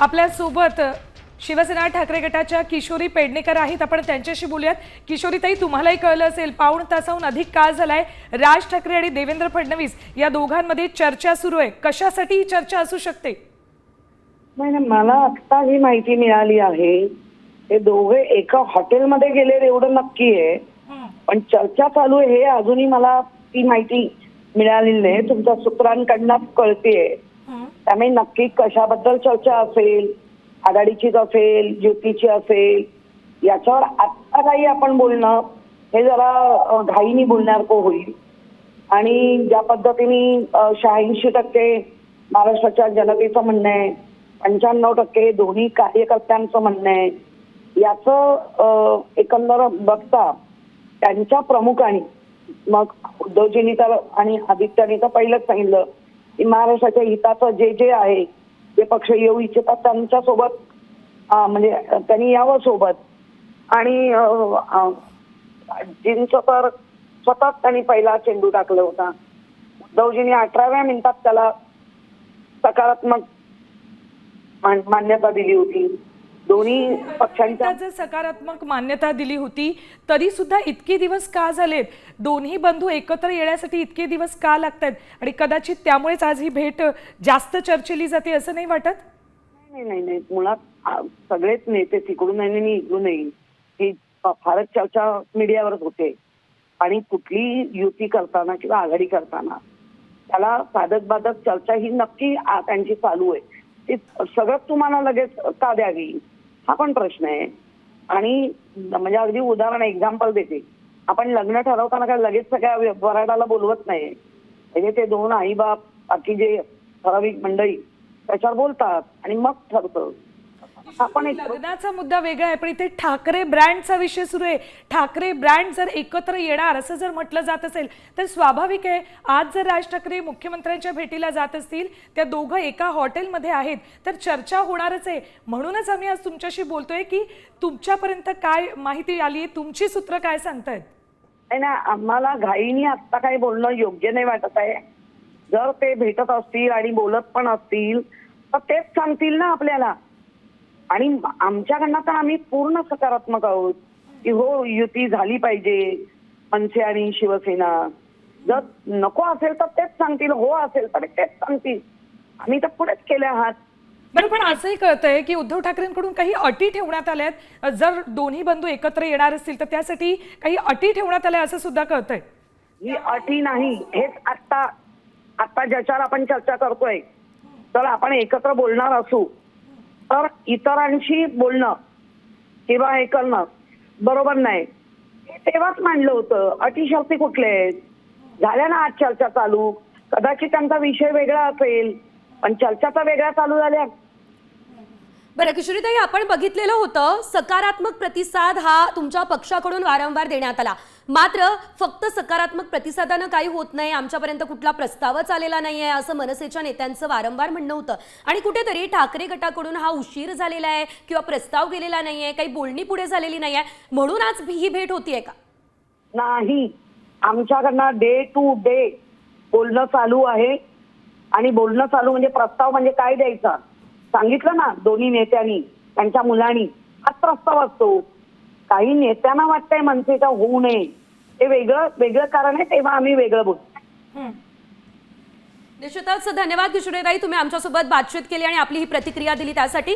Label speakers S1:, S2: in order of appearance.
S1: आपल्यासोबत शिवसेना ठाकरे गटाच्या किशोरी पेडणेकर आहेत. आपण त्यांच्याशी बोलूयात. किशोरीताई तुम्हालाही कळलं असेल पाऊण तासाहून अधिक काळ झालाय. राज ठाकरे आणि देवेंद्र फडणवीस या दोघांमध्ये चर्चा सुरू आहे. कशासाठी ही चर्चा असू शकते?
S2: नाही नाही मला आत्ता ही माहिती मिळाली आहे. हे दोघे एका हॉटेलमध्ये गेले एवढं नक्की आहे. पण चर्चा चालू आहे हे अजूनही मला ती माहिती मिळालेली नाही. तुमच्या सूत्रांकडनं कळतेय. त्यामुळे नक्की कशाबद्दल चर्चा असेल आघाडीचीच असेल युतीची असेल याच्यावर आत्ता काही आपण बोलणं हे जरा घाईनी बोलण्यासारखं होईल. आणि ज्या पद्धतीने शहाऐंशी टक्के महाराष्ट्राच्या जनतेचं म्हणणं आहे पंच्याण्णव टक्के दोन्ही कार्यकर्त्यांचं म्हणणं आहे याचं एकंदर बघता त्यांच्या प्रमुखांनी मग उद्धवजींनी तर आणि आदित्यानी तर पहिलंच सांगितलं महाराष्ट्राच्या हिताचं जे जे आहे जे पक्ष येऊ इच्छितात त्यांच्यासोबत म्हणजे त्यांनी यावं सोबत. आणि अं, तर स्वतः त्यांनी पहिला चेंडू टाकला होता. उद्धवजींनी अठराव्या मिनिटात त्याला सकारात्मक मान- मान्यता दिली होती. दोन्ही पक्षांच्या
S1: जर सकारात्मक मान्यता दिली होती तरी सुद्धा इतके दिवस का झालेत? दोन्ही बंधू एकत्र येण्यासाठी इतके दिवस का लागतात आणि कदाचित त्यामुळेच आज ही भेट जास्त चर्चेली जाते असं नाही वाटत?
S2: नाही नाही नाही. मुळात सगळेच नेते तिकडून आणि इकडूनही ही फारच चर्चा मीडियावरच होते. आणि कुठली युती करताना किंवा आघाडी करताना त्याला साधक बाधक चर्चा ही नक्की त्यांची चालू आहे. ती सगळंच तुम्हाला लगेच का द्यावी? हा पण प्रश्न आहे. आणि म्हणजे अगदी उदाहरण एक्झाम्पल देते. आपण लग्न ठरवताना काय लगेच सगळ्या वराडाला बोलवत नाही. म्हणजे ते दोन आई बाप बाकी जे ठराविक मंडळी त्याच्यावर बोलतात आणि मग ठरतं. आपण
S1: लग्नाचा मुद्दा वेगळा आहे पण इथे ठाकरे ब्रँडचा विषय सुरू आहे. ठाकरे ब्रँड जर एकत्र येणार असं जर म्हटलं जात असेल तर स्वाभाविक आहे आज जर राज ठाकरे मुख्यमंत्र्यांच्या भेटीला जात असतील त्या दोघं एका हॉटेलमध्ये आहेत तर चर्चा होणारच आहे. म्हणूनच आम्ही आज तुमच्याशी बोलतोय की तुमच्यापर्यंत काय माहिती आली आहे तुमची सूत्र काय सांगतायत?
S2: नाही ना आम्हाला घाईनी आत्ता काही बोलणं योग्य नाही वाटत आहे. जर ते भेटत असतील आणि बोलत पण असतील तर तेच सांगतील ना आपल्याला. आणि आमच्याकडनं तर आम्ही पूर्ण सकारात्मक आहोत की हो युती झाली पाहिजे मनसे आणि शिवसेना. जर नको असेल तर तेच सांगतील हो असेल तर तेच सांगतील. आम्ही तर पुढेच केले आहात.
S1: बरं पण असंही कळतंय की उद्धव ठाकरेंकडून काही अटी ठेवण्यात आल्यात. जर दोन्ही बंधू एकत्र येणार असतील तर त्यासाठी काही अटी ठेवण्यात आल्या असं सुद्धा कळतंय.
S2: ही अटी नाही हेच आत्ता आत्ता ज्याच्यावर आपण चर्चा करतोय. तर आपण एकत्र बोलणार असू. तर इतरांशी बोलणं किंवा हे करणं बरोबर नाही. हे तेव्हाच मांडलं होतं अतिशक्ती कुठले? झाल्या ना आज चर्चा चालू? कदाचित त्यांचा विषय वेगळा असेल पण चर्चा तर वेगळ्या चालू झाल्या.
S3: बरं किशोरीताई आपण बघितलेलं होतं सकारात्मक प्रतिसाद हा तुमच्या पक्षाकडून वारंवार देण्यात आला. मात्र फक्त सकारात्मक प्रतिसादानं काही होत नाही आमच्यापर्यंत कुठला प्रस्तावच आलेला नाही आहे असं मनसेच्या नेत्यांचं वारंवार म्हणणं होतं. आणि कुठेतरी ठाकरे गटाकडून हा उशीर झालेला आहे किंवा प्रस्ताव गेलेला नाही आहे काही बोलणी पुढे झालेली नाही आहे म्हणून आज ही भेट होतीये का?
S2: नाही. आमच्याकडनं डे टू डे बोलणं चालू आहे. आणि बोलणं चालू म्हणजे प्रस्ताव म्हणजे काय द्यायचा? सांगितलं ना दोन्ही नेत्यांनी त्यांच्या मुलांनी हाच प्रस्ताव असतो. काही नेत्यांना वाटतंय मनसेचा होऊ नये. ते वेगळं वेगळं कारण आहे तेव्हा आम्ही वेगळं बोलतो
S3: निश्चितच धन्यवाद किशोरीताई तुम्ही आमच्यासोबत बातचीत केली आणि आपली ही प्रतिक्रिया दिली त्यासाठी.